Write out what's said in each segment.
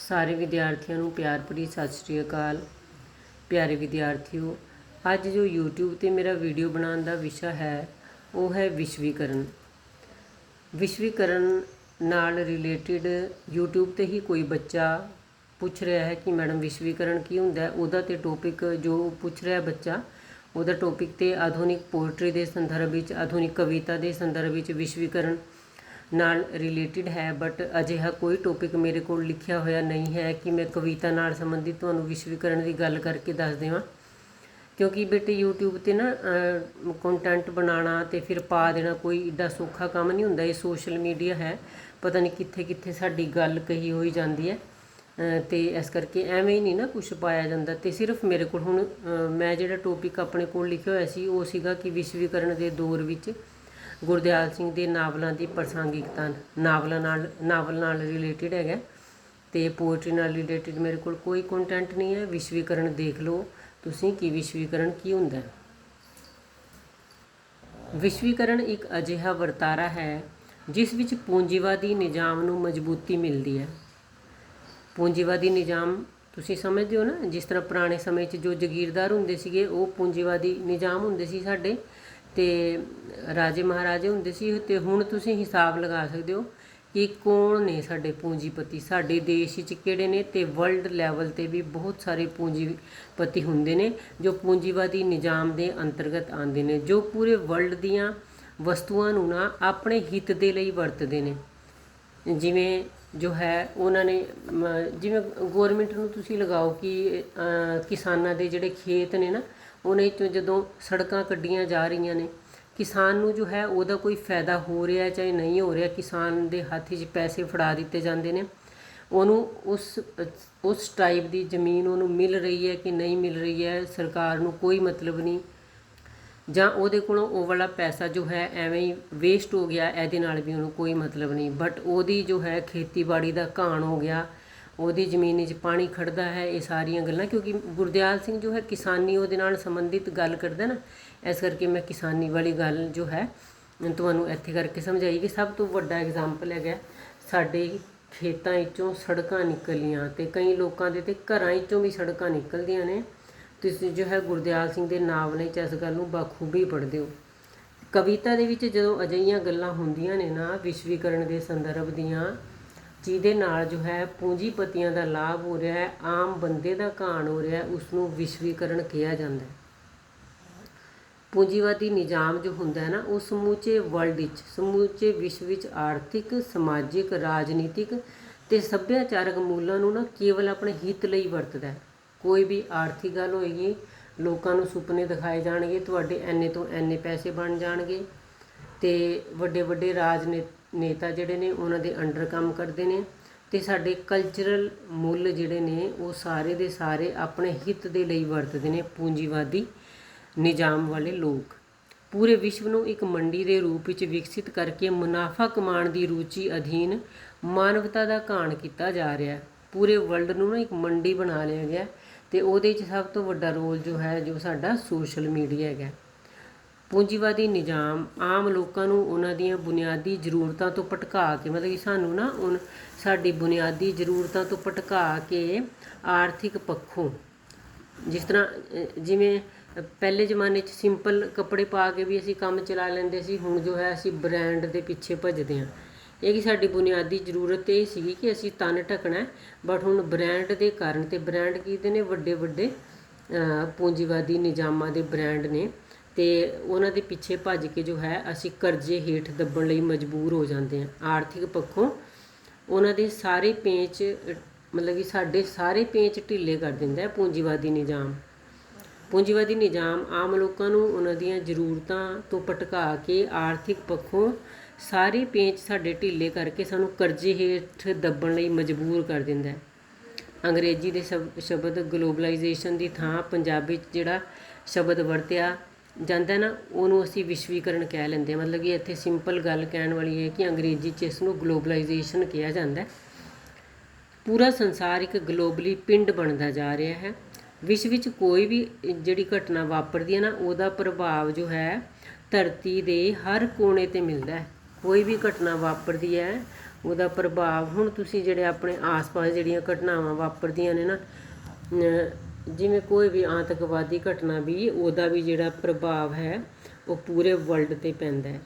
ਸਾਰੇ ਵਿਦਿਆਰਥੀਆਂ ਨੂੰ ਪਿਆਰ ਭਰੀ ਸਤਿ ਸ਼੍ਰੀ ਅਕਾਲ। ਪਿਆਰੇ ਵਿਦਿਆਰਥੀਓ, ਅੱਜ ਜੋ YouTube ਤੇ ਮੇਰਾ ਵੀਡੀਓ ਬਣਾਉਣ ਦਾ ਵਿਸ਼ਾ ਹੈ, ਉਹ ਹੈ ਵਿਸ਼ਵੀਕਰਨ। ਵਿਸ਼ਵੀਕਰਨ ਨਾਲ ਰਿਲੇਟਡ YouTube ਤੇ ਹੀ ਕੋਈ ਬੱਚਾ ਪੁੱਛ ਰਿਹਾ ਹੈ ਕਿ ਮੈਡਮ ਵਿਸ਼ਵੀਕਰਨ ਕੀ ਹੁੰਦਾ ਹੈ, ਉਹਦਾ ਤੇ ਟੌਪਿਕ ਜੋ ਪੁੱਛ ਰਿਹਾ ਬੱਚਾ, ਉਹਦਾ ਟੌਪਿਕ ਤੇ ਆਧੁਨਿਕ ਪੋਇਟਰੀ ਦੇ ਸੰਦਰਭ ਵਿੱਚ, ਆਧੁਨਿਕ ਕਵਿਤਾ ਦੇ ਸੰਦਰਭ ਵਿੱਚ ਵਿਸ਼ਵੀਕਰਨ ਨਾਲ ਰਿਲੇਟਡ ਹੈ ਬਟ ਅਜਿਹਾ ਕੋਈ ਟੌਪਿਕ ਮੇਰੇ ਕੋਲ ਲਿਖਿਆ ਹੋਇਆ ਨਹੀਂ ਹੈ ਕਿ ਮੈਂ ਕਵਿਤਾ ਨਾਲ ਸੰਬੰਧਿਤ ਤੁਹਾਨੂੰ ਵਿਸ਼ਵੀਕਰਨ ਦੀ ਗੱਲ ਕਰਕੇ ਦੱਸ ਦੇਵਾਂ। ਕਿਉਂਕਿ ਬੇਟੇ YouTube ਤੇ ਨਾ ਕੰਟੈਂਟ ਬਣਾਉਣਾ ਤੇ ਫਿਰ ਪਾ ਦੇਣਾ ਕੋਈ ਏਡਾ ਸੌਖਾ ਕੰਮ ਨਹੀਂ ਹੁੰਦਾ ਇਹ ਸੋਸ਼ਲ ਮੀਡੀਆ ਹੈ। ਪਤਾ ਨਹੀਂ ਕਿੱਥੇ ਕਿੱਥੇ ਸਾਡੀ ਗੱਲ ਕਹੀ ਹੋਈ ਜਾਂਦੀ ਹੈ। ਅ, ਤੇ ਇਸ ਕਰਕੇ ਐਵੇਂ ਹੀ ਨਹੀਂ ਨਾ ਕੁਝ ਪਾਇਆ ਜਾਂਦਾ। ਤੇ ਸਿਰਫ ਮੇਰੇ ਕੋਲ ਹੁਣ ਮੈਂ ਜਿਹੜਾ ਟੌਪਿਕ ਆਪਣੇ ਕੋਲ ਲਿਖਿਆ ਹੋਇਆ ਸੀ ਉਹ ਸੀਗਾ ਕਿ ਵਿਸ਼ਵੀਕਰਨ ਦੇ ਦੌਰ ਵਿੱਚ ਗੁਰਦਿਆਲ ਸਿੰਘ ਦੇ ਨਾਵਲਾਂ ਦੀ ਪ੍ਰਸੰਗਿਕਤਾ ਨਾਵਲਾਂ ਨਾਲ, ਨਾਵਲ ਨਾਲ ਰਿਲੇਟਡ ਹੈਗਾ। ਤੇ ਪੋਇਟਰੀ ਨਾਲ ਰਿਲੇਟਡ ਮੇਰੇ ਕੋਲ ਕੋਈ ਕੰਟੈਂਟ ਨਹੀਂ ਹੈ। ਵਿਸ਼ਵੀਕਰਨ ਦੇਖ ਲਓ। ਤੁਸੀਂ ਕਿ ਵਿਸ਼ਵੀਕਰਨ ਕੀ ਹੁੰਦਾ ਵਿਸ਼ਵੀਕਰਨ ਇੱਕ ਅਜਿਹਾ ਵਰਤਾਰਾ ਹੈ, ਜਿਸ ਵਿੱਚ ਪੂੰਜੀਵਾਦੀ ਨਿਜ਼ਾਮ ਨੂੰ ਮਜ਼ਬੂਤੀ ਮਿਲਦੀ ਹੈ। ਪੂੰਜੀਵਾਦੀ ਨਿਜ਼ਾਮ ਤੁਸੀਂ ਸਮਝਦੇ ਹੋ ਨਾ? ਜਿਸ ਤਰ੍ਹਾਂ ਪੁਰਾਣੇ ਸਮੇਂ 'ਚ ਜੋ ਜ਼ਗੀਰਦਾਰ ਹੁੰਦੇ ਸੀਗੇ, ਉਹ ਪੂੰਜੀਵਾਦੀ ਨਿਜ਼ਾਮ ਹੁੰਦੇ ਸੀ ਸਾਡੇ। ਤੇ ਰਾਜੇ ਮਹਾਰਾਜੇ ਹੁੰਦੇ ਸੀ ਤੇ ਹੁਣ ਤੁਸੀਂ ਹਿਸਾਬ ਲਗਾ ਸਕਦੇ ਹੋ ਕਿ ਕੌਣ ਨੇ ਸਾਡੇ ਪੂੰਜੀਪਤੀ? ਸਾਡੇ ਦੇਸ਼ ਵਿੱਚ ਕਿਹੜੇ ਨੇ? ਤੇ ਵਰਲਡ ਲੈਵਲ ਤੇ ਵੀ ਬਹੁਤ ਸਾਰੇ ਪੂੰਜੀਪਤੀ ਹੁੰਦੇ ਨੇ ਜੋ ਪੂੰਜੀਵਾਦੀ ਨਿਜ਼ਾਮ ਦੇ ਅੰਤਰਗਤ ਆਉਂਦੇ ਨੇ, ਜੋ ਪੂਰੇ ਵਰਲਡ ਦੀਆਂ ਵਸਤੂਆਂ ਨੂੰ ਨਾ ਆਪਣੇ ਹਿੱਤ ਦੇ ਲਈ ਵਰਤਦੇ ਨੇ। ਜਿਵੇਂ ਜੋ ਹੈ, ਉਹਨਾਂ ਨੇ ਜਿਵੇਂ ਗਵਰਨਮੈਂਟ ਨੂੰ ਤੁਸੀਂ ਲਗਾਓ ਕਿ ਕਿਸਾਨਾਂ ਦੇ ਜਿਹੜੇ ਖੇਤ ਨੇ ਨਾ ਉਹਨਾਂ ਵਿੱਚੋਂ ਜਦੋਂ ਸੜਕਾਂ ਕੱਢੀਆਂ ਜਾ ਰਹੀਆਂ ਨੇ, ਕਿਸਾਨ ਨੂੰ ਜੋ ਹੈ ਉਹਦਾ ਕੋਈ ਫਾਇਦਾ ਹੋ ਰਿਹਾ ਚਾਹੇ ਨਹੀਂ ਹੋ ਰਿਹਾ, ਕਿਸਾਨ ਦੇ ਹੱਥ 'ਚ ਪੈਸੇ ਫੜਾ ਦਿੱਤੇ ਜਾਂਦੇ ਨੇ। ਉਹਨੂੰ ਉਸ ਉਸ ਟਾਈਪ ਦੀ ਜ਼ਮੀਨ ਉਹਨੂੰ ਮਿਲ ਰਹੀ ਹੈ ਕਿ ਨਹੀਂ ਮਿਲ ਰਹੀ ਹੈ, ਸਰਕਾਰ ਨੂੰ ਕੋਈ ਮਤਲਬ ਨਹੀਂ। ਜਾਂ ਉਹਦੇ ਕੋਲੋਂ ਉਹ ਵਾਲਾ ਪੈਸਾ ਜੋ ਹੈ ਐਵੇਂ ਹੀ ਵੇਸਟ ਹੋ ਗਿਆ, ਇਹਦੇ ਨਾਲ ਵੀ ਉਹਨੂੰ ਕੋਈ ਮਤਲਬ ਨਹੀਂ। ਬਟ ਉਹਦੀ ਜੋ ਹੈ ਖੇਤੀਬਾੜੀ ਦਾ ਘਾਣ ਹੋ ਗਿਆ ਉਹਦੀ ਜ਼ਮੀਨ ਵਿੱਚ ਪਾਣੀ ਖੜਦਾ ਹੈ, ਇਹ ਸਾਰੀਆਂ ਗੱਲਾਂ, ਕਿਉਂਕਿ ਗੁਰਦਿਆਲ ਸਿੰਘ ਜੋ ਹੈ ਕਿਸਾਨੀ ਉਹਦੇ ਨਾਲ ਸੰਬੰਧਿਤ ਗੱਲ ਕਰਦਾ ਨਾ, ਇਸ ਕਰਕੇ ਮੈਂ ਕਿਸਾਨੀ ਵਾਲੀ ਗੱਲ ਜੋ ਹੈ, ਤੁਹਾਨੂੰ ਇੱਥੇ ਕਰਕੇ ਸਮਝਾਈ ਕਿ ਸਭ ਤੋਂ ਵੱਡਾ ਐਗਜ਼ਾਮਪਲ ਹੈਗਾ, ਸਾਡੇ ਖੇਤਾਂ ਵਿੱਚੋਂ ਸੜਕਾਂ ਨਿਕਲੀਆਂ ਤੇ ਕਈ ਲੋਕਾਂ ਦੇ ਤੇ ਘਰਾਂ ਵਿੱਚੋਂ ਵੀ ਸੜਕਾਂ ਨਿਕਲਦੀਆਂ ਨੇ। ਤੁਸੀਂ ਜੋ ਹੈ ਗੁਰਦਿਆਲ ਸਿੰਘ ਦੇ ਨਾਵਲੇ 'ਚ ਇਸ ਗੱਲ ਨੂੰ ਬਾਖੂਬੀ ਪੜ੍ਹਦੇ ਹੋ। ਕਵਿਤਾ ਦੇ ਵਿੱਚ ਜਦੋਂ ਅਜਿਹੀਆਂ ਗੱਲਾਂ ਹੁੰਦੀਆਂ ਨੇ ਨਾ, ਵਿਸ਼ਵੀਕਰਨ ਦੇ ਸੰਦਰਭ ਦੀਆਂ ਜਿਹਦੇ ਨਾਲ ਜੋ ਹੈ ਪੂੰਜੀਪਤੀਆਂ ਦਾ ਲਾਭ ਹੋ ਰਿਹਾ ਹੈ, ਆਮ ਬੰਦੇ ਦਾ ਘਾਣ ਹੋ ਰਿਹਾ ਹੈ ਉਸ ਨੂੰ ਵਿਸ਼ਵੀਕਰਨ ਕਿਹਾ ਜਾਂਦਾ ਹੈ। ਪੂੰਜੀਵਾਦੀ ਨਿਜ਼ਾਮ ਜੋ ਹੁੰਦਾ ਹੈ ਨਾ, ਉਹ ਸਮੂਚੇ ਵਰਲਡ ਵਿੱਚ, ਸਮੂਚੇ ਵਿਸ਼ਵ ਵਿੱਚ ਆਰਥਿਕ, ਸਮਾਜਿਕ, ਰਾਜਨੀਤਿਕ ਤੇ ਸੱਭਿਆਚਾਰਕ ਮੂਲਾਂ ਨੂੰ ਨਾ ਕੇਵਲ ਆਪਣੇ ਹਿੱਤ ਲਈ ਵਰਤਦਾ ਹੈ। ਕੋਈ ਵੀ ਆਰਥਿਕ ਗੱਲ ਹੋਏਗੀ, ਲੋਕਾਂ ਨੂੰ ਸੁਪਨੇ ਦਿਖਾਏ ਜਾਣਗੇ, ਤੁਹਾਡੇ ਐਨੇ ਤੋਂ ਐਨੇ ਪੈਸੇ ਬਣ ਜਾਣਗੇ ਤੇ ਵੱਡੇ ਵੱਡੇ ਨੇਤਾ ਜਿਹੜੇ ਨੇ ਉਹਨਾਂ ਦੇ ਅੰਡਰ ਕੰਮ ਕਰਦੇ ਨੇ ਤੇ ਸਾਡੇ ਕਲਚਰਲ ਮੁੱਲ ਜਿਹੜੇ ਨੇ ਉਹ ਸਾਰੇ ਦੇ ਸਾਰੇ ਆਪਣੇ ਹਿੱਤ ਦੇ ਲਈ ਵਰਤਦੇ ਨੇ ਪੂੰਜੀਵਾਦੀ ਨਿਜ਼ਾਮ ਵਾਲੇ ਲੋਕ। ਪੂਰੇ ਵਿਸ਼ਵ ਨੂੰ ਇੱਕ ਮੰਡੀ ਦੇ ਰੂਪ ਵਿੱਚ ਵਿਕਸਿਤ ਕਰਕੇ ਮੁਨਾਫਾ ਕਮਾਉਣ ਦੀ ਰੁਚੀ ਅਧੀਨ ਮਾਨਵਤਾ ਦਾ ਘਾਣ ਕੀਤਾ ਜਾ ਰਿਹਾ ਹੈ। ਪੂਰੇ ਵਰਲਡ ਨੂੰ ਨਾ ਇੱਕ ਮੰਡੀ ਬਣਾ ਲਿਆ ਗਿਆ ਤੇ ਉਹਦੇ ਵਿੱਚ ਸਭ ਤੋਂ ਵੱਡਾ ਰੋਲ ਜੋ ਹੈ ਜੋ ਸਾਡਾ ਸੋਸ਼ਲ ਮੀਡੀਆ ਹੈਗਾ ਪੂੰਜੀਵਾਦੀ ਨਿਜ਼ਾਮ ਆਮ ਲੋਕਾਂ ਨੂੰ ਉਹਨਾਂ ਦੀਆਂ ਬੁਨਿਆਦੀ ਜ਼ਰੂਰਤਾਂ ਤੋਂ ਭਟਕਾ ਕੇ, ਮਤਲਬ ਕਿ ਸਾਨੂੰ ਨਾ ਉਨ ਸਾਡੀ ਬੁਨਿਆਦੀ ਜ਼ਰੂਰਤਾਂ ਤੋਂ ਭਟਕਾ ਕੇ ਆਰਥਿਕ ਪੱਖੋਂ। ਜਿਸ ਤਰ੍ਹਾਂ ਜਿਵੇਂ ਪਹਿਲੇ ਜ਼ਮਾਨੇ 'ਚ ਸਿੰਪਲ ਕੱਪੜੇ ਪਾ ਕੇ ਵੀ ਅਸੀਂ ਕੰਮ ਚਲਾ ਲੈਂਦੇ ਸੀ, ਹੁਣ ਜੋ ਹੈ ਅਸੀਂ ਬ੍ਰਾਂਡ ਦੇ ਪਿੱਛੇ ਭੱਜਦੇ ਹਾਂ। ਇਹ ਕਿ ਸਾਡੀ ਬੁਨਿਆਦੀ ਜ਼ਰੂਰਤ ਇਹ ਸੀਗੀ ਕਿ ਅਸੀਂ ਤਨ ਢਕਣਾ ਬਟ ਹੁਣ ਬ੍ਰਾਂਡ ਦੇ ਕਾਰਨ, ਤੇ ਬ੍ਰਾਂਡ ਕੀਦੇ ਨੇ ਵੱਡੇ ਵੱਡੇ ਪੂੰਜੀਵਾਦੀ ਨਿਜ਼ਾਮਾਂ ਦੇ ਬ੍ਰਾਂਡ ਨੇ। ਤੇ ਉਹਨਾਂ ਦੇ ਪਿੱਛੇ ਭੱਜ ਕੇ ਜੋ ਹੈ, ਅਸੀਂ ਕਰਜ਼ੇ ਹੇਠ ਦੱਬਣ ਲਈ ਮਜਬੂਰ ਹੋ ਜਾਂਦੇ ਹਾਂ। ਆਰਥਿਕ ਪੱਖੋਂ ਉਹਨਾਂ ਦੇ ਸਾਰੇ ਪੇਚ, ਮਤਲਬ ਕਿ ਸਾਡੇ ਸਾਰੇ ਪੇਚ ਢਿੱਲੇ ਕਰ ਦਿੰਦਾ ਹੈ ਪੂੰਜੀਵਾਦੀ ਨਿਜ਼ਾਮ। ਪੂੰਜੀਵਾਦੀ ਨਿਜ਼ਾਮ ਆਮ ਲੋਕਾਂ ਨੂੰ ਉਹਨਾਂ ਦੀਆਂ ਜ਼ਰੂਰਤਾਂ ਤੋਂ ਭਟਕਾ ਕੇ ਆਰਥਿਕ ਪੱਖੋਂ ਸਾਰੇ ਪੇਚ ਸਾਡੇ ਢਿੱਲੇ ਕਰਕੇ ਸਾਨੂੰ ਕਰਜ਼ੇ ਹੇਠ ਦੱਬਣ ਲਈ ਮਜਬੂਰ ਕਰ ਦਿੰਦਾ ਹੈ। ਅੰਗਰੇਜ਼ੀ ਦੇ ਸ਼ਬ- ਸ਼ਬਦ ਗਲੋਬਲਾਈਜੇਸ਼ਨ ਦੀ ਥਾਂ, ਪੰਜਾਬੀ 'ਚ ਜਿਹੜਾ ਸ਼ਬਦ ਵਰਤਿਆ ਜਾਂਦਾ ਨਾ, ਉਹਨੂੰ ਅਸੀਂ ਵਿਸ਼ਵੀਕਰਨ ਕਹਿ ਲੈਂਦੇ ਹਾਂ। ਮਤਲਬ ਕਿ ਇੱਥੇ ਸਿੰਪਲ ਗੱਲ ਕਹਿਣ ਵਾਲੀ ਹੈ ਕਿ ਅੰਗਰੇਜ਼ੀ 'ਚ ਇਸ ਨੂੰ ਗਲੋਬਲਾਈਜੇਸ਼ਨ ਕਿਹਾ ਜਾਂਦਾ ਪੂਰਾ ਸੰਸਾਰ ਇੱਕ ਗਲੋਬਲੀ ਪਿੰਡ ਬਣਦਾ ਜਾ ਰਿਹਾ ਹੈ। ਵਿਸ਼ਵ ਵਿੱਚ ਕੋਈ ਵੀ ਜਿਹੜੀ ਘਟਨਾ ਵਾਪਰਦੀ ਹੈ ਨਾ, ਉਹਦਾ ਪ੍ਰਭਾਵ ਜੋ ਹੈ, ਧਰਤੀ ਦੇ ਹਰ ਕੋਨੇ ਤੇ ਮਿਲਦਾ ਹੈ। ਕੋਈ ਵੀ ਘਟਨਾ ਵਾਪਰਦੀ ਹੈ, ਉਹਦਾ ਪ੍ਰਭਾਵ ਹੁਣ ਤੁਸੀਂ ਜਿਹੜੇ ਆਪਣੇ ਆਸ-ਪਾਸ ਜਿਹੜੀਆਂ ਘਟਨਾਵਾਂ ਵਾਪਰਦੀਆਂ ਨੇ ਨਾ ਜਿਵੇਂ ਕੋਈ ਵੀ ਆਤੰਕਵਾਦੀ ਘਟਨਾ ਵੀ, ਉਹਦਾ ਵੀ ਜਿਹੜਾ ਪ੍ਰਭਾਵ ਹੈ, ਉਹ ਪੂਰੇ ਵਰਲਡ ਤੇ ਪੈਂਦਾ ਹੈ।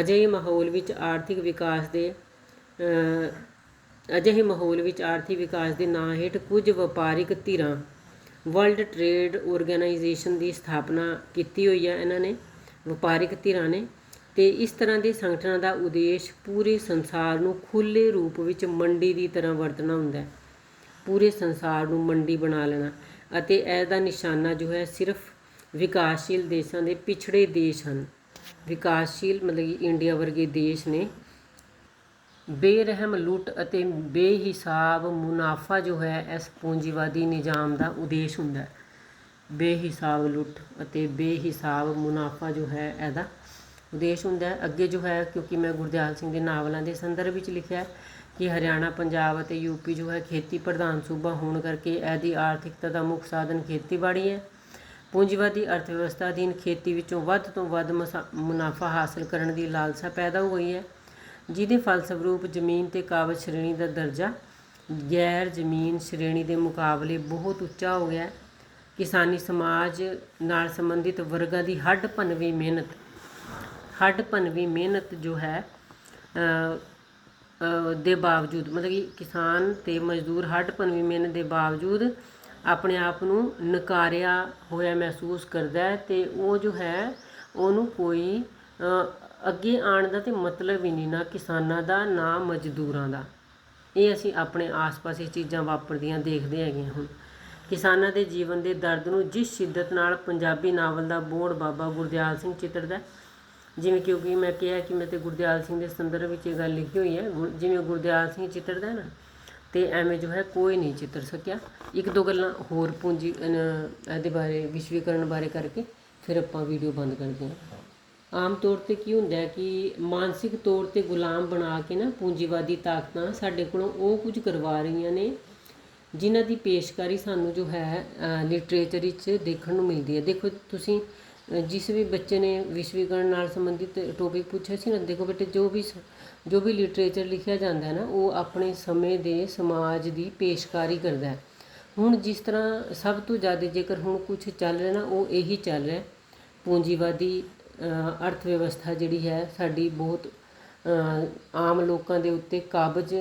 ਅਜਿਹੇ ਮਾਹੌਲ ਵਿੱਚ ਆਰਥਿਕ ਵਿਕਾਸ ਦੇ ਅਜਿਹੇ ਮਾਹੌਲ ਵਿੱਚ ਆਰਥਿਕ ਵਿਕਾਸ ਦੇ ਨਾਂ ਹੇਠ ਕੁਝ ਵਪਾਰਿਕ ਧਿਰਾਂ ਵਰਲਡ ਟ੍ਰੇਡ ਆਰਗੇਨਾਈਜੇਸ਼ਨ ਦੀ ਸਥਾਪਨਾ ਕੀਤੀ ਹੋਈ ਹੈ ਇਹਨਾਂ ਨੇ, ਵਪਾਰਿਕ ਧਿਰਾਂ ਨੇ, ਤੇ ਇਸ ਤਰ੍ਹਾਂ ਦੇ ਸੰਗਠਨਾਂ ਦਾ ਉਦੇਸ਼ ਪੂਰੇ ਸੰਸਾਰ ਨੂੰ ਖੁੱਲੇ ਰੂਪ ਵਿੱਚ ਮੰਡੀ ਦੀ ਤਰ੍ਹਾਂ ਵਰਤਣਾ ਹੁੰਦਾ ਹੈ। ਪੂਰੇ ਸੰਸਾਰ ਨੂੰ ਮੰਡੀ ਬਣਾ ਲੈਣਾ। ਅਤੇ ਇਹਦਾ ਨਿਸ਼ਾਨਾ ਜੋ ਹੈ ਸਿਰਫ ਵਿਕਾਸਸ਼ੀਲ ਦੇਸ਼ਾਂ ਦੇ ਪਿਛੜੇ ਦੇਸ਼ ਹਨ। ਵਿਕਾਸਸ਼ੀਲ ਮਤਲਬ ਕਿ ਇੰਡੀਆ ਵਰਗੇ ਦੇਸ਼ ਨੇ। ਬੇਰਹਿਮ ਲੁੱਟ ਅਤੇ ਬੇਹਿਸਾਬ ਮੁਨਾਫਾ ਜੋ ਹੈ ਇਸ ਪੂੰਜੀਵਾਦੀ ਨਿਜ਼ਾਮ ਦਾ ਉਦੇਸ਼ ਹੁੰਦਾ ਹੈ। ਬੇਹਿਸਾਬ ਲੁੱਟ ਅਤੇ ਬੇਹਿਸਾਬ ਮੁਨਾਫਾ ਜੋ ਹੈ ਇਹਦਾ ਉਦੇਸ਼ ਹੁੰਦਾ ਹੈ। ਅੱਗੇ ਜੋ ਹੈ ਕਿਉਂਕਿ ਮੈਂ ਗੁਰਦਿਆਲ ਸਿੰਘ ਦੇ ਨਾਵਲਾਂ ਦੇ ਸੰਦਰਭ ਵਿੱਚ ਲਿਖਿਆ ਕਿ ਹਰਿਆਣਾ, ਪੰਜਾਬ ਅਤੇ ਯੂਪੀ ਜੋ ਹੈ ਖੇਤੀ ਪ੍ਰਧਾਨ ਸੂਬਾ ਹੋਣ ਕਰਕੇ ਇਹਦੀ ਆਰਥਿਕਤਾ ਦਾ ਮੁੱਖ ਸਾਧਨ ਖੇਤੀਬਾੜੀ ਹੈ। ਪੂੰਜੀਵਾਦੀ ਅਰਥਵਿਵਸਥਾ ਅਧੀਨ ਖੇਤੀ ਵਿੱਚੋਂ ਵੱਧ ਤੋਂ ਵੱਧ ਮਸਾ- ਮੁਨਾਫਾ ਹਾਸਲ ਕਰਨ ਦੀ ਲਾਲਸਾ ਪੈਦਾ ਹੋ ਗਈ ਹੈ। ਜਿਹਦੇ ਫਲਸਰੂਪ ਜ਼ਮੀਨ ਤੇ ਕਾਬਜ਼ ਸ਼੍ਰੇਣੀ ਦਾ ਦਰਜਾ ਗੈਰ ਜ਼ਮੀਨ ਸ਼੍ਰੇਣੀ ਦੇ ਮੁਕਾਬਲੇ ਬਹੁਤ ਉੱਚਾ ਹੋ ਗਿਆ ਕਿਸਾਨੀ ਸਮਾਜ ਨਾਲ ਸੰਬੰਧਿਤ ਵਰਗਾਂ ਦੀ ਹੱਡ ਭੰਨਵੀਂ ਮਿਹਨਤ, ਹੱਡ ਭੰਨਵੀਂ ਮਿਹਨਤ ਜੋ ਹੈ ਦੇ ਬਾਵਜੂਦ ਮਤਲਬ ਕਿ ਕਿਸਾਨ ਤੇ ਮਜ਼ਦੂਰ ਹੱਡ ਭੰਨਵੀਂ ਮਿਹਨਤ ਦੇ ਬਾਵਜੂਦ ਆਪਣੇ ਆਪ ਨੂੰ ਨਕਾਰਿਆ ਹੋਇਆ ਮਹਿਸੂਸ ਕਰਦਾ ਹੈ ਤੇ ਉਹ ਜੋ ਹੈ ਉਹਨੂੰ ਕੋਈ ਅੱਗੇ ਆਉਣ ਦਾ ਤੇ ਮਤਲਬ ਹੀ ਨਹੀਂ ਨਾ ਕਿਸਾਨਾਂ ਦਾ ਨਾ ਮਜ਼ਦੂਰਾਂ ਦਾ। ਇਹ ਅਸੀਂ ਆਪਣੇ ਆਸ-ਪਾਸ ਇਹ ਚੀਜ਼ਾਂ ਵਾਪਰਦੀਆਂ ਦੇਖਦੇ ਹੈਗੇ ਹੁਣ। ਕਿਸਾਨਾਂ ਦੇ ਜੀਵਨ ਦੇ ਦਰਦ ਨੂੰ ਜਿਸ ਸ਼ਿੱਦਤ ਨਾਲ ਪੰਜਾਬੀ ਨਾਵਲ ਦਾ ਬੋੜ ਬਾਬਾ ਗੁਰਦਿਆਲ ਸਿੰਘ ਚਿੱਤਰਦਾ ਹੈ, ਜਿਵੇਂ ਕਿਉਂਕਿ ਮੈਂ ਕਿਹਾ ਕਿ ਮੈਂ ਤੇ ਗੁਰਦਿਆਲ ਸਿੰਘ ਦੇ ਸੰਦਰਭ ਵਿੱਚ ਇਹ ਗੱਲ ਲਿਖੀ ਹੋਈ ਹੈ ਗੁਰ- ਜਿਵੇਂ ਗੁਰਦਿਆਲ ਸਿੰਘ ਚਿੱਤਰਦਾ ਹੈ ਨਾ ਤੇ ਐਵੇਂ ਜੋ ਹੈ ਕੋਈ ਨਹੀਂ ਚਿੱਤਰ ਸਕਿਆ। ਇੱਕ ਦੋ ਗੱਲਾਂ ਹੋਰ ਪੂੰਜੀ ਅਹ, ਇਹਦੇ ਬਾਰੇ ਵਿਸ਼ਵੀਕਰਨ ਬਾਰੇ ਕਰਕੇ ਫਿਰ ਆਪਾਂ ਵੀਡੀਓ ਬੰਦ ਕਰਦੇ ਹਾਂ। ਆਮ ਤੌਰ ਤੇ ਕੀ ਹੁੰਦਾ ਹੈ ਕਿ ਮਾਨਸਿਕ ਤੌਰ ਤੇ ਗੁਲਾਮ ਬਣਾ ਕੇ ਨਾ ਪੂੰਜੀਵਾਦੀ ਤਾਕਤਾਂ ਸਾਡੇ ਕੋਲੋਂ ਉਹ ਕੁਝ ਕਰਵਾ ਰਹੀਆਂ ਨੇ ਜਿਨ੍ਹਾਂ ਦੀ ਪੇਸ਼ਕਾਰੀ ਸਾਨੂੰ ਜੋ ਹੈ ਲਿਟਰੇਚਰ ਵਿੱਚ ਦੇਖਣ ਨੂੰ ਮਿਲਦੀ ਹੈ। ਦੇਖੋ ਤੁਸੀਂ ਅ, ਜਿਸ ਵੀ ਬੱਚੇ ਨੇ ਵਿਸ਼ਵੀਕਰਨ ਨਾਲ ਸੰਬੰਧਿਤ ਟੌਪਿਕ ਪੁੱਛਿਆ ਸੀ ਨਾ ਦੇਖੋ ਬੇਟੇ ਜੋ ਵੀ ਸ- ਜੋ ਵੀ ਲਿਟਰੇਚਰ ਲਿਖਿਆ ਜਾਂਦਾ ਹੈ ਨਾ ਉਹ ਆਪਣੇ ਸਮੇਂ ਦੇ ਸਮਾਜ ਦੀ ਪੇਸ਼ਕਾਰੀ ਕਰਦਾ ਹੈ। ਹੁਣ ਜਿਸ ਤਰ੍ਹਾਂ ਸਭ ਤੋਂ ਜ਼ਿਆਦਾ ਜੇਕਰ ਹੁਣ ਕੁਝ ਚੱਲ ਰਿਹਾ ਨਾ ਉਹ ਇਹੀ ਚੱਲ ਰਿਹਾ ਪੂੰਜੀਵਾਦੀ ਅਰਥ ਵਿਵਸਥਾ ਜਿਹੜੀ ਹੈ ਸਾਡੀ ਬਹੁਤ ਆਮ ਲੋਕਾਂ ਦੇ ਉੱਤੇ ਕਾਬਜ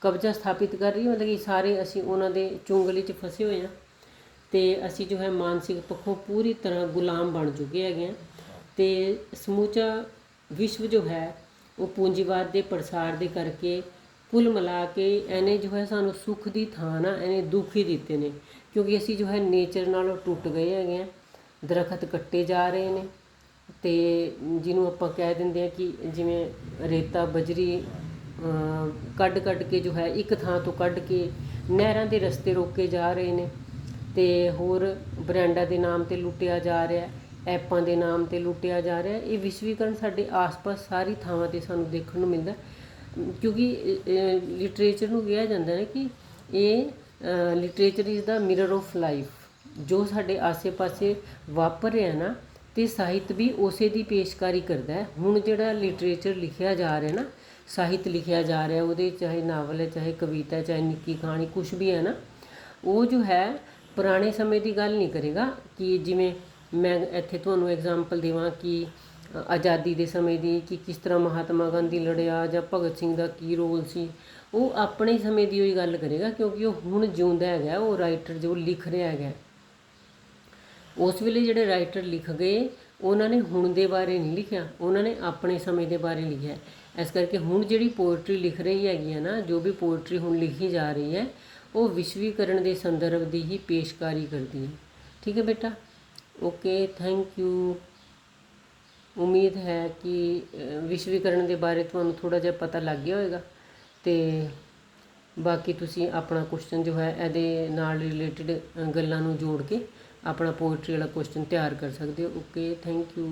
ਕਬਜ਼ਾ ਸਥਾਪਿਤ ਕਰ ਰਹੀ ਹੈ। ਮਤਲਬ ਕਿ ਸਾਰੇ ਅਸੀਂ ਉਹਨਾਂ ਦੇ ਚੁੰਗਲੀ 'ਚ ਫਸੇ ਹੋਏ ਹਾਂ। ਤੇ ਅਸੀਂ ਜੋ ਹੈ ਮਾਨਸਿਕ ਪੱਖੋਂ ਪੂਰੀ ਤਰ੍ਹਾਂ ਗੁਲਾਮ ਬਣ ਚੁੱਕੇ ਹੈਗੇ ਹਾਂ। ਤੇ ਸਮੂਚਾ ਵਿਸ਼ਵ ਜੋ ਹੈ, ਉਹ ਪੂੰਜੀਵਾਦ ਦੇ ਪ੍ਰਸਾਰ ਦੇ ਕਰਕੇ ਕੁੱਲ ਮਿਲਾ ਕੇ ਇਹਨੇ ਜੋ ਹੈ ਸਾਨੂੰ ਸੁੱਖ ਦੀ ਥਾਂ ਨਾ, ਇਹਨੇ ਦੁੱਖ ਹੀ ਦਿੱਤੇ ਨੇ। ਕਿਉਂਕਿ ਅਸੀਂ ਜੋ ਹੈ ਨੇਚਰ ਨਾਲੋਂ ਟੁੱਟ ਗਏ ਹੈਗੇ ਹਾਂ। ਦਰਖਤ ਕੱਟੇ ਜਾ ਰਹੇ ਨੇ ਤੇ ਜਿਹਨੂੰ ਆਪਾਂ ਕਹਿ ਦਿੰਦੇ ਆ ਕਿ ਜਿਵੇਂ ਰੇਤਾ, ਬਜਰੀ ਕੱਢ ਕੱਢ ਕੇ ਜੋ ਹੈ ਇੱਕ ਥਾਂ ਤੋਂ ਕੱਢ ਕੇ ਨਹਿਰਾਂ ਦੇ ਰਸਤੇ ਰੋਕੇ ਜਾ ਰਹੇ ਨੇ। ਤੇ ਹੋਰ ਬ੍ਰਾਂਡਾਂ ਦੇ ਨਾਮ ਤੇ ਲੁੱਟਿਆ ਜਾ ਰਿਹਾ ਐਪਾਂ ਦੇ ਨਾਮ ਤੇ ਲੁੱਟਿਆ ਜਾ ਰਿਹਾ ਇਹ ਵਿਸ਼ਵੀਕਰਨ ਸਾਡੇ ਆਸ-ਪਾਸ ਸਾਰੀ ਥਾਵਾਂ ਤੇ ਸਾਨੂੰ ਦੇਖਣ ਨੂੰ ਮਿਲਦਾ ਕਿਉਂਕਿ ਲਿਟਰੇਚਰ ਨੂੰ ਕਿਹਾ ਜਾਂਦਾ ਹੈ ਕਿ ਇਹ literature is the mirror of life ਜੋ ਸਾਡੇ ਆਸੇ-ਪਾਸੇ ਵਾਪਰ ਰਿਹਾ ਨਾ ਤੇ ਸਾਹਿਤ ਵੀ ਉਸੇ ਦੀ ਪੇਸ਼ਕਾਰੀ ਕਰਦਾ ਹੈ। ਹੁਣ ਜਿਹੜਾ ਲਿਟਰੇਚਰ ਲਿਖਿਆ ਜਾ ਰਿਹਾ ਨਾ ਸਾਹਿਤ ਲਿਖਿਆ ਜਾ ਰਿਹਾ ਉਹਦੇ ਚਾਹੇ ਨਾਵਲ ਹੈ ਚਾਹੇ ਕਵਿਤਾ ਹੈ, ਚਾਹੇ ਨਿੱਕੀ ਕਹਾਣੀ ਕੁਝ ਵੀ ਹੈ ਨਾ ਉਹ ਜੋ ਹੈ ਪੁਰਾਣੇ ਸਮੇਂ ਦੀ ਗੱਲ ਨਹੀਂ ਕਰੇਗਾ ਕਿ ਜਿਵੇਂ ਮੈਂ ਇੱਥੇ ਤੁਹਾਨੂੰ ਐਗਜ਼ਾਮਪਲ ਦੇਵਾਂ ਕਿ ਆਜ਼ਾਦੀ ਦੇ ਸਮੇਂ ਦੀ ਕਿ ਕਿਸ ਤਰ੍ਹਾਂ ਮਹਾਤਮਾ ਗਾਂਧੀ ਲੜਿਆ ਜਾਂ ਭਗਤ ਸਿੰਘ ਦਾ ਕੀ ਰੋਲ ਸੀ, ਉਹ ਆਪਣੇ ਸਮੇਂ ਦੀ ਹੋਈ ਗੱਲ ਕਰੇਗਾ ਕਿਉਂਕਿ ਉਹ ਹੁਣ ਜਿਉਂਦਾ ਹੈਗਾ, ਉਹ ਰਾਈਟਰ ਜੋ ਲਿਖ ਰਿਹਾ ਹੈਗਾ। ਉਸ ਵੇਲੇ ਜਿਹੜੇ ਰਾਈਟਰ ਲਿਖ ਗਏ, ਉਹਨਾਂ ਨੇ ਹੁਣ ਦੇ ਬਾਰੇ ਨਹੀਂ ਲਿਖਿਆ, ਉਹਨਾਂ ਨੇ ਆਪਣੇ ਸਮੇਂ ਦੇ ਬਾਰੇ ਲਿਖਿਆ। ਇਸ ਕਰਕੇ ਹੁਣ ਜਿਹੜੀ ਪੋਇਟਰੀ ਲਿਖ ਰਹੀ ਹੈਗੀ ਹੈ ਨਾ, ਜੋ ਵੀ ਪੋਇਟਰੀ ਹੁਣ ਲਿਖੀ ਜਾ ਰਹੀ ਹੈ ਉਹ ਵਿਸ਼ਵੀਕਰਨ ਦੇ ਸੰਦਰਭ ਦੀ ਹੀ ਪੇਸ਼ਕਾਰੀ ਕਰਦੀ ਹੈ। ਠੀਕ ਹੈ ਬੇਟਾ? ਓਕੇ ਥੈਂਕ ਯੂ ਉਮੀਦ ਹੈ ਕਿ ਵਿਸ਼ਵੀਕਰਨ ਦੇ ਬਾਰੇ ਤੁਹਾਨੂੰ ਥੋੜਾ ਜਿਹਾ ਪਤਾ ਲੱਗ ਗਿਆ ਹੋਵੇਗਾ ਤੇ ਬਾਕੀ ਤੁਸੀਂ ਆਪਣਾ ਕੁਐਸਚਨ ਜੋ ਹੈ ਇਹਦੇ ਨਾਲ ਰਿਲੇਟਡ ਗੱਲਾਂ ਨੂੰ ਜੋੜ ਕੇ ਆਪਣਾ ਪੋਇਟਰੀ ਵਾਲਾ ਕੁਐਸਚਨ ਤਿਆਰ ਕਰ ਸਕਦੇ ਹੋ। Okay thank you